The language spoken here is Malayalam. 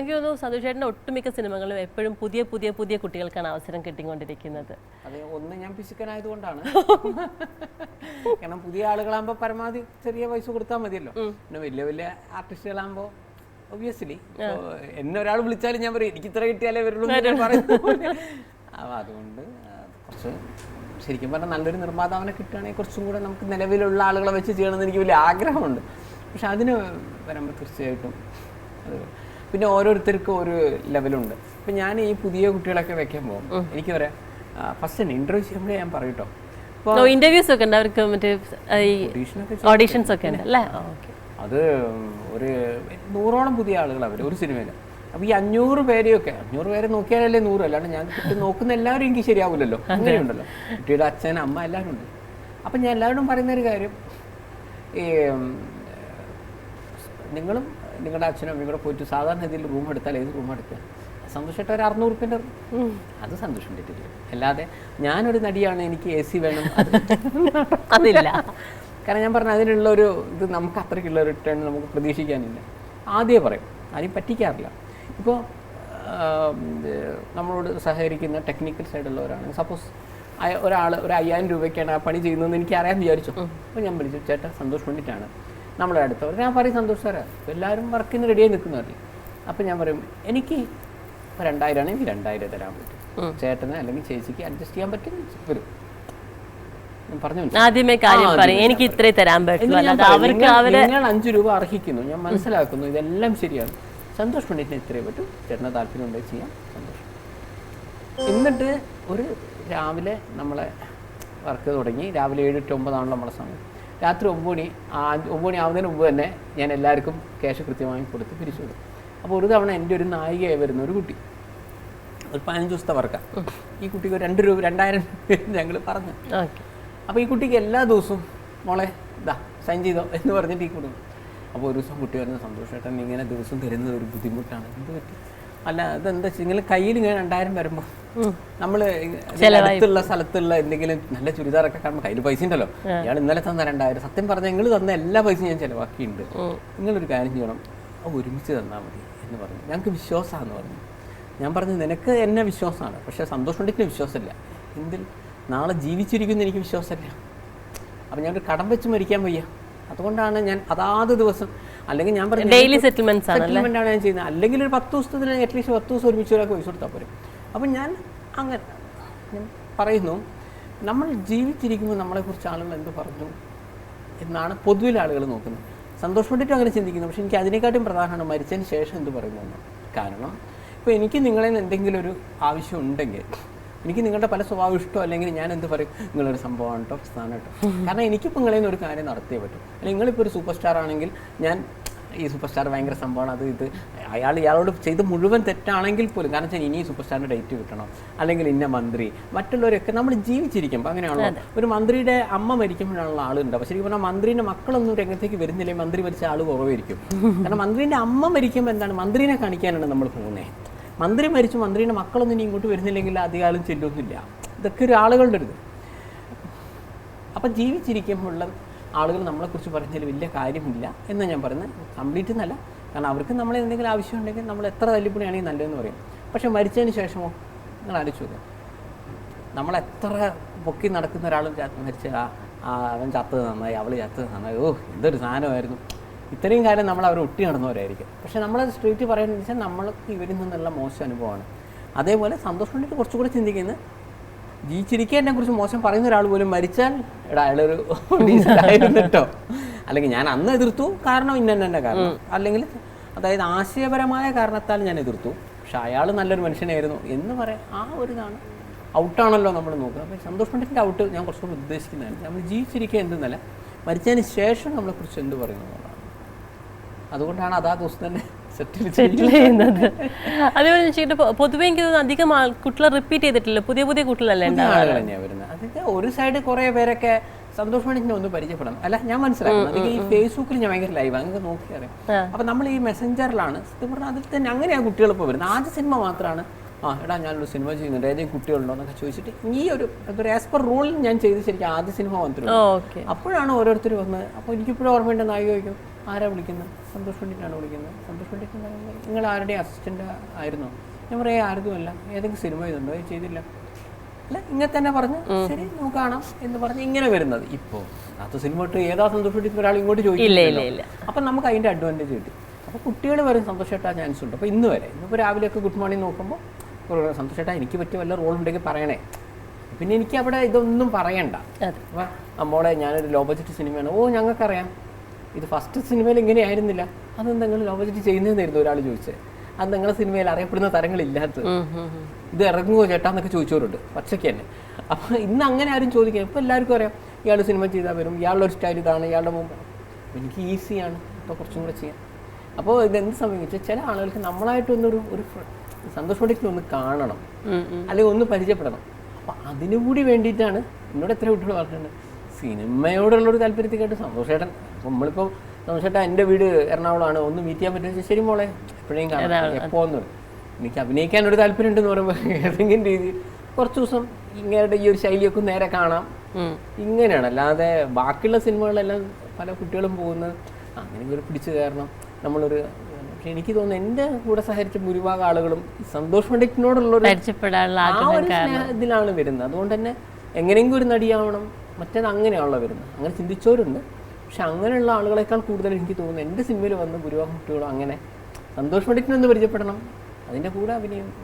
എനിക്ക് തോന്നുന്നു സന്തോഷ് ചേട്ടന്റെ ഒട്ടുമിക്ക സിനിമകളും എപ്പോഴും പുതിയ പുതിയ പുതിയ കുട്ടികൾക്കാണ് അവസരം കിട്ടിക്കൊണ്ടിരിക്കുന്നത്. അതെ ഒന്ന് ഞാൻ പിശുക്കനായതുകൊണ്ടാണ്. കാരണം പുതിയ ആളുകളാകുമ്പോൾ പരമാവധി ചെറിയ പൈസ കൊടുത്താൽ മതിയല്ലോ. പിന്നെ വലിയ വലിയ ആർട്ടിസ്റ്റുകളാകുമ്പോൾ ഒബിയസ്ലി എന്നെ ഒരാൾ വിളിച്ചാലും ഞാൻ പറയും എനിക്ക് ഇത്ര കിട്ടിയാലേ വരുള്ളൂ അതുകൊണ്ട് കുറച്ച് ശരിക്കും പറഞ്ഞാൽ നല്ലൊരു നിർമ്മാതാവിനെ കിട്ടുകയാണെങ്കിൽ കുറച്ചും കൂടെ നമുക്ക് നിലവിലുള്ള ആളുകളെ വെച്ച് ചെയ്യണമെന്ന് എനിക്ക് വലിയ ആഗ്രഹമുണ്ട്. പക്ഷെ അതിന് വരുമ്പോൾ തീർച്ചയായിട്ടും അത് പിന്നെ ഓരോരുത്തർക്കും ഒരു ലെവലുണ്ട്. അപ്പം ഞാൻ ഈ പുതിയ കുട്ടികളൊക്കെ പോകും. എനിക്ക് പറയാം ഫസ്റ്റ് തന്നെ ഇന്റർവ്യൂ ചെയ്യുമ്പോഴേ ഞാൻ പറയും കേട്ടോ ഇന്റർവ്യൂസ് ഒക്കെ ഉണ്ട്. അവർക്ക് മറ്റേ ആ, ഓഡീഷൻസ് ഒക്കെ ഉണ്ട് അല്ലേ? അത് ഒരു നൂറോളം പുതിയ ആളുകൾ അവർ ഒരു സിനിമയിൽ അപ്പോൾ ഈ അഞ്ഞൂറ് പേരെയൊക്കെ അഞ്ഞൂറ് പേരെ നോക്കിയാലല്ലേ നൂറ്? അല്ലാണ്ട് ഞാൻ നോക്കുന്ന എല്ലാവരും എനിക്ക് ശരിയാവില്ലല്ലോ. അങ്ങനെയുണ്ടല്ലോ. കുട്ടിയുടെ അച്ഛൻ അമ്മ എല്ലാവരും ഉണ്ട്. അപ്പം ഞാൻ എല്ലാവരോടും പറയുന്ന ഒരു കാര്യം ഈ നിങ്ങളും നിങ്ങളുടെ അച്ഛനും അമ്മയും കൂടെ പോയിട്ട് സാധാരണ ഇതിൽ റൂം എടുത്താൽ ഏത് റൂം എടുക്കുക? സന്തോഷമായിട്ട് ഒരു അറുന്നൂറ് റുപ്യന്റെ അത് സന്തോഷം കിട്ടിയിട്ടില്ല അല്ലാതെ ഞാനൊരു നടിയാണ് എനിക്ക് എ സി വേണം. അതില്ല. കാരണം ഞാൻ പറഞ്ഞ അതിനുള്ള ഒരു ഇത് നമുക്ക് അത്രയ്ക്കുള്ള റിട്ടേൺ നമുക്ക് പ്രതീക്ഷിക്കാനില്ല. ആദ്യമേ പറയും ആരും പറ്റിക്കാറില്ല. ഇപ്പോൾ നമ്മളോട് സഹകരിക്കുന്ന ടെക്നിക്കൽ സൈഡുള്ളവരാണ് സപ്പോസ് ഒരാൾ ഒരു അയ്യായിരം രൂപയ്ക്കാണ് ആ പണി ചെയ്യുന്നതെന്ന് എനിക്ക് അറിയാൻ വിചാരിച്ചു അപ്പോൾ ഞാൻ വിളിച്ചു ചേട്ടാ സന്തോഷം വേണ്ടിയിട്ടാണ്. നമ്മളെ അടുത്തവർ ഞാൻ പറയും സന്തോഷ് സാറേ എല്ലാവരും വർക്കിന് റെഡിയായി നിൽക്കുന്നവരല്ലേ? അപ്പം ഞാൻ പറയും എനിക്ക് ഇപ്പോൾ രണ്ടായിരം ആണെങ്കിൽ രണ്ടായിരം തരാൻ പറ്റും. ചേട്ടന് അല്ലെങ്കിൽ ചേച്ചിക്ക് അഡ്ജസ്റ്റ് ചെയ്യാൻ പറ്റും. വരും? ആദ്യമേ കാര്യം പറയും എനിക്ക് ഇത്രേ തരാൻ അവർക്ക് അവരെ ഞാൻ അഞ്ചു രൂപ അർഹിക്കുന്നു. ഞാൻ മനസ്സിലാക്കുന്നു ഇതെല്ലാം ശരിയാണ്. സന്തോഷ് പണ്ഡിറ്റിന് ഇത്രയേ പറ്റും. ചേട്ടന് താല്പര്യം ഉണ്ടെങ്കിൽ ചെയ്യാം. സന്തോഷം. എന്നിട്ട് ഒരു രാവിലെ നമ്മളെ വർക്ക് തുടങ്ങി. രാവിലെ ഏഴ് ടു ഒമ്പതാണല്ലോ നമ്മളെ സമയം. രാത്രി ഒമ്പണി മണി ഒമ്പണി ആവുന്നതിന് മുമ്പ് തന്നെ ഞാൻ എല്ലാവർക്കും ക്യാഷ് കൃത്യമായി കൊടുത്ത് പിരിച്ചു കൊടുക്കും അപ്പോൾ ഒരു തവണ എന്റെ ഒരു നായികയായി വരുന്ന ഒരു കുട്ടി. ഒരു പതിനഞ്ച് ദിവസത്തെ വർക്കാണ് ഈ കുട്ടിക്ക് രണ്ട് രൂപ രണ്ടായിരം ഞങ്ങൾ പറഞ്ഞു. അപ്പോൾ ഈ കുട്ടിക്ക് എല്ലാ ദിവസവും മോളെ ഇതാ സൈൻ ചെയ്തോ എന്ന് പറഞ്ഞിട്ട് ഈ കൊടുക്കും അപ്പോൾ ഒരു ദിവസം കുട്ടി വരുന്ന സന്തോഷമായിട്ട് ഇങ്ങനെ ദിവസം തരുന്നത് ഒരു ബുദ്ധിമുട്ടാണ്. എന്ത് പറ്റി? അല്ല അതെന്താ നിങ്ങൾ കയ്യിൽ ഇങ്ങനെ രണ്ടായിരം വരുമ്പോൾ നമ്മൾ അടുത്തുള്ള സ്ഥലത്തുള്ള എന്തെങ്കിലും നല്ല ചുരിദാറൊക്കെ കാണുമ്പോൾ കയ്യിൽ പൈസ ഉണ്ടല്ലോ. ഞാൻ ഇന്നലെ തന്ന രണ്ടായിരം. സത്യം പറഞ്ഞാൽ നിങ്ങൾ തന്ന എല്ലാ പൈസയും ഞാൻ ചിലവാക്കിയിട്ടുണ്ട് നിങ്ങളൊരു കാര്യം ചെയ്യണം. ആ ഒരുമിച്ച് തന്നാൽ മതി എന്ന് പറഞ്ഞു. ഞങ്ങൾക്ക് വിശ്വാസമാണെന്ന് പറഞ്ഞു. ഞാൻ പറഞ്ഞു നിനക്ക് എന്നെ വിശ്വാസമാണ് പക്ഷേ സന്തോഷം ഉണ്ടെങ്കിൽ വിശ്വാസമില്ല. എന്തിൽ? നാളെ ജീവിച്ചിരിക്കുന്ന എനിക്ക് വിശ്വാസമില്ല. അപ്പം ഞാൻ ഒരു കടം വെച്ച് മരിക്കാൻ വയ്യ. അതുകൊണ്ടാണ് ഞാൻ അതാത് ദിവസം അല്ലെങ്കിൽ ഞാൻ പറഞ്ഞു ഡെയിലി സെറ്റിൽമെന്റ്സ് സെറ്റിൽമെന്റ് ആണ് ഞാൻ ചെയ്യുന്നത്. അല്ലെങ്കിൽ ഒരു പത്ത് ദിവസത്തിന് അറ്റ്ലീസ്റ്റ് പത്ത് ദിവസം ഒരുമിച്ച് ഒരാൾക്ക് പൈസ കൊടുത്താൽ പോരും. അപ്പം ഞാൻ അങ്ങനെ ഞാൻ പറയുന്നു നമ്മൾ ജീവിച്ചിരിക്കുമ്പോൾ നമ്മളെക്കുറിച്ച് ആളുകൾ എന്ത് പറഞ്ഞു എന്നാണ് പൊതുവിൽ ആളുകൾ നോക്കുന്നത്. സന്തോഷം അങ്ങനെ ചിന്തിക്കുന്നു. പക്ഷെ എനിക്ക് അതിനെക്കാട്ടും പ്രധാനമാണ് മരിച്ചതിന് ശേഷം എന്ത് പറയുന്നു എന്ന്. കാരണം ഇപ്പോൾ എനിക്ക് നിങ്ങളിൽ നിന്ന് എന്തെങ്കിലും ഒരു ആവശ്യം ഉണ്ടെങ്കിൽ എനിക്ക് നിങ്ങളുടെ പല സ്വഭാവം ഇഷ്ടമോ അല്ലെങ്കിൽ ഞാൻ എന്ത് പറയും? നിങ്ങളൊരു സംഭവമാണ് കേട്ടോ സ്ഥാനം കേട്ടോ കാരണം എനിക്കിപ്പോൾ നിങ്ങളിൽ നിന്ന് ഒരു കാര്യം നടത്തിയേ പറ്റും. അല്ലെങ്കിൽ നിങ്ങളിപ്പോൾ ഒരു സൂപ്പർ സ്റ്റാർ ആണെങ്കിൽ ഞാൻ ഈ സൂപ്പർ സ്റ്റാർ ഭയങ്കര സംഭവമാണ്. അത് ഇത് അയാൾ ഇയാളോട് ചെയ്ത് മുഴുവൻ തെറ്റാണെങ്കിൽ പോലും കാരണം വെച്ചാൽ ഇനി സൂപ്പർ സ്റ്റാറിന് ഡേറ്റ് കിട്ടണം. അല്ലെങ്കിൽ ഇന്ന മന്ത്രി മറ്റുള്ളവരൊക്കെ നമ്മൾ ജീവിച്ചിരിക്കും അങ്ങനെയാണല്ലോ. ഒരു മന്ത്രിയുടെ അമ്മ മരിക്കുമ്പോഴാണല്ലോ ആളുണ്ട്. പക്ഷേ ശരിക്കും പറഞ്ഞാൽ മന്ത്രിയുടെ മക്കളൊന്നും രംഗത്തേക്ക് വരുന്നില്ലേ? മന്ത്രി മരിച്ച ആൾ കുറവായിരിക്കും. കാരണം മന്ത്രിന്റെ അമ്മ മരിക്കുമ്പോൾ എന്താണ്? മന്ത്രിനെ കാണിക്കാനാണ് നമ്മൾ പോകുന്നത് മന്ത്രി മരിച്ചു മന്ത്രിയുടെ മക്കളൊന്നും ഇനി ഇങ്ങോട്ട് വരുന്നില്ലെങ്കിൽ അധികാലം ചെല്ലൊന്നുമില്ല ഇതൊക്കെ ഒരു ആളുകളുടെ ഒരു അപ്പം ജീവിച്ചിരിക്കുമ്പോഴുള്ള ആളുകൾ നമ്മളെക്കുറിച്ച് പറഞ്ഞതിൽ വലിയ കാര്യമില്ല എന്ന് ഞാൻ പറയുന്നത് കംപ്ലീറ്റ് എന്നല്ല. കാരണം അവർക്ക് നമ്മളെ എന്തെങ്കിലും ആവശ്യമുണ്ടെങ്കിൽ നമ്മൾ എത്ര തല്ലിപ്പൊളിയാണെങ്കിൽ നല്ലതെന്ന് പറയും. പക്ഷേ മരിച്ചതിന് ശേഷമോ? നിങ്ങൾ ആലോചിച്ച് നോക്കുക നമ്മൾ എത്ര പൊക്കി നടക്കുന്ന ഒരാളും മരിച്ച അവൻ ചത്തത് നന്നായി അവൾ ചത്തത് നന്നായി. ഓ എന്തൊരു സാധനമായിരുന്നു. ഇത്രയും കാലം നമ്മൾ അവർ ഒട്ടി നടന്നവരായിരിക്കും. പക്ഷെ നമ്മൾ സ്ട്രീറ്റ് പറയുന്നത് വെച്ചാൽ നമ്മൾക്ക് ഇവരിൽ നിന്നുള്ള മോശം അനുഭവമാണ്. അതേപോലെ സന്തോഷം കൊണ്ടിട്ട് കുറച്ചുകൂടി ചിന്തിക്കുന്നത് ജീവിച്ചിരിക്കുക എന്നെ കുറിച്ച് മോശം പറയുന്ന ഒരാൾ പോലും മരിച്ചാൽ എടാ അയാളൊരു ഡീസന്റ് ആയിരുന്നു കേട്ടോ അല്ലെങ്കിൽ ഞാൻ അന്ന് എതിർത്തു കാരണം ഇന്ന കാരണം. അല്ലെങ്കിൽ അതായത് ആശയപരമായ കാരണത്താൽ ഞാൻ എതിർത്തു. പക്ഷെ അയാൾ നല്ലൊരു മനുഷ്യനായിരുന്നു എന്ന് പറയാം ആ ഒരു ഇതാണ്. ഔട്ടാണല്ലോ നമ്മൾ നോക്കുക. അപ്പോൾ സന്തോഷ് പണ്ഡിറ്റിന്റെ ഔട്ട് ഞാൻ കുറച്ചുകൂടി ഉദ്ദേശിക്കുന്നതാണ്. നമ്മൾ ജീവിച്ചിരിക്കുക എന്തെന്നല്ല മരിച്ചതിന് ശേഷം നമ്മളെക്കുറിച്ച് എന്ത് പറയുന്നു എന്നുള്ളതാണ്. അതുകൊണ്ടാണ് അതാ ദിവസം തന്നെ സെറ്റിൽ ചെയ്യുന്നത്. അതേപോലെ ചേട്ടാ പൊ- പൊതുവെ എനിക്ക് തോന്നുന്നു അധികം കുട്ടികളെ റിപ്പീറ്റ് ചെയ്തിട്ടില്ല. പുതിയ പുതിയ കുട്ടികളല്ലേ അതിന്റെ ഒരു സൈഡ് കുറെ പേരൊക്കെ സന്തോഷ് ഒന്ന് പരിചയപ്പെടണം. അല്ല ഞാൻ മനസ്സിലാക്കുന്നത് അധികം ഈ ഫേസ്ബുക്കിൽ ഞാൻ ഭയങ്കര ലൈവ് അങ്ങനെ നോക്കിയറിയാം അപ്പൊ നമ്മൾ ഈ മെസ്സഞ്ചറിലാണ് സത്യം പറഞ്ഞാൽ അതിൽ തന്നെ അങ്ങനെയാണ് കുട്ടികൾ ഇപ്പോൾ വരുന്നത്. ആദ്യ സിനിമ മാത്രമാണ് ആ എടാ ഞാനൊരു സിനിമ ചെയ്യുന്നുണ്ട്. ഏതെങ്കിലും കുട്ടികളുണ്ടോ എന്നൊക്കെ ചോദിച്ചിട്ട് ഈ ഒരു ആസ് പെർ റൂൾ ഞാൻ ചെയ്ത് ശരിക്കും ആദ്യ സിനിമ വന്നിട്ടുണ്ട് അപ്പോഴാണ് ഓരോരുത്തർ വന്ന് അപ്പോൾ എനിക്കിപ്പോഴും ഓർമ്മയുണ്ട് നായിക ചോദിക്കും ആരാ വിളിക്കുന്നത്? സന്തോഷ് പണ്ഡിറ്റാണ് വിളിക്കുന്നത്? സന്തോഷ് പണ്ഡിറ്റ് എന്ന് പറയുമ്പോൾ നിങ്ങൾ ആരുടെ അസിസ്റ്റന്റ് ആയിരുന്നു? ഞാൻ പറയാം ആർക്കുമല്ല. ഏതെങ്കിലും സിനിമ ഇതുണ്ടോ? അത് ചെയ്തില്ല. അല്ല ഇങ്ങനെ തന്നെ പറഞ്ഞ് ശരി നമുക്ക് കാണാം എന്ന് പറഞ്ഞ് ഇങ്ങനെ വരുന്നത്. ഇപ്പോൾ അത് സിനിമ ഇട്ട് ഏതാ സന്തോഷ് പണ്ഡിറ്റ് ഒരാൾ ഇങ്ങോട്ട് ചോദിക്കില്ല അപ്പം നമുക്ക് അതിന്റെ അഡ്വാന്റേജ് കിട്ടി. അപ്പോൾ കുട്ടികൾ വരെ സന്തോഷമായിട്ടാ ചാൻസ് ഉണ്ട്. അപ്പോൾ ഇന്ന് വരെ ഇന്നിപ്പോൾ രാവിലെയൊക്കെ ഗുഡ് മോർണിംഗ് നോക്കുമ്പോൾ സന്തോഷമായിട്ടാ എനിക്ക് പറ്റിയ വല്ല റോൾ ഉണ്ടെങ്കിൽ പറയണേ. പിന്നെ എനിക്ക് അവിടെ ഇതൊന്നും പറയണ്ട. അപ്പോൾ നമ്മളെ ഞാനൊരു ലോ ബഡ്ജറ്റ് സിനിമയാണ് ഓ ഞങ്ങൾക്കറിയാം. ഇത് ഫസ്റ്റ് സിനിമയിൽ ഇങ്ങനെ ആയിരുന്നില്ല. അത് നിങ്ങൾ ലോ ബഡ്ജറ്റ് ചെയ്യുന്നതെന്നായിരുന്നു ഒരാൾ ചോദിച്ചത് അത് നിങ്ങളെ സിനിമയിൽ അറിയപ്പെടുന്ന തരങ്ങളില്ലാത്തത്. ഉം. ഇത് ഇറങ്ങുമോ ചേട്ടാ എന്നൊക്കെ ചോദിച്ചവരുണ്ട്. പച്ചയ്ക്ക് തന്നെ. അപ്പോൾ ഇന്ന് അങ്ങനെ ആരും ചോദിക്കാം ഇപ്പോൾ എല്ലാവർക്കും അറിയാം. ഇയാൾ സിനിമ ചെയ്താൽ വരും. ഇയാളുടെ ഒരു സ്റ്റൈൽ ഇതാണ്. ഇയാളുടെ മുമ്പ് എനിക്ക് ഈസിയാണ് അപ്പോൾ കുറച്ചും കൂടെ ചെയ്യാം. അപ്പോൾ ഇതെന്ത് സംഭവിച്ചു ചില ആളുകൾക്ക് നമ്മളായിട്ട് നമ്മളായിട്ടൊന്നൊരു ഒരു സന്തോഷം ഒന്ന് കാണണം. അല്ലെങ്കിൽ ഒന്ന് പരിചയപ്പെടണം. അപ്പോൾ അതിനു കൂടി വേണ്ടിയിട്ടാണ് എന്നോട് എത്ര കുട്ടികൾ പറഞ്ഞിട്ടുണ്ട് സിനിമയോടുള്ളൊരു കേട്ട് സന്തോഷേട്ടൻ അപ്പോൾ നമ്മളിപ്പോൾ സന്തോഷേട്ടൻ എന്റെ വീട് എറണാകുളമാണ്. ഒന്ന് മീറ്റ് ചെയ്യാൻ പറ്റുമെന്ന് ശരി മോളെ. എപ്പോഴേയും കാണാം. എപ്പോൾ ഒന്ന്? എനിക്ക് അഭിനയിക്കാൻ ഒരു താല്പര്യം ഉണ്ടെന്ന് പറയുമ്പോൾ ഏതെങ്കിലും രീതി. കുറച്ച് ദിവസം ഇങ്ങനെ ഈ ഒരു ശൈലിയൊക്കെ നേരെ കാണാം. ഇങ്ങനെയാണ്. അല്ലാതെ ബാക്കിയുള്ള സിനിമകളെല്ലാം പല കുട്ടികളും പോകുന്നത് അങ്ങനെ ഒരു പിടിച്ചു കയറണം. നമ്മളൊരു പക്ഷെ എനിക്ക് തോന്നുന്നു എന്റെ കൂടെ സഹകരിച്ച ഭൂരിഭാഗം ആളുകളും സന്തോഷ് പണ്ഡിറ്റിനോടുള്ള ഇതിലാണ് വരുന്നത്. അതുകൊണ്ട് തന്നെ എങ്ങനെയെങ്കിലും ഒരു നടിയാവണം. മറ്റേത് അങ്ങനെയാണല്ലോ വരുന്നത്. അങ്ങനെ ചിന്തിച്ചവരുണ്ട്. പക്ഷെ അങ്ങനെയുള്ള ആളുകളെക്കാൾ കൂടുതൽ എനിക്ക് തോന്നുന്നു എന്റെ സിനിമയിൽ വന്ന ഭൂരിഭാഗം കുട്ടികളും അങ്ങനെ. സന്തോഷ് പണ്ഡിറ്റിനൊന്ന് പരിചയപ്പെടണം. അതിന്റെ കൂടെ അഭിനയം.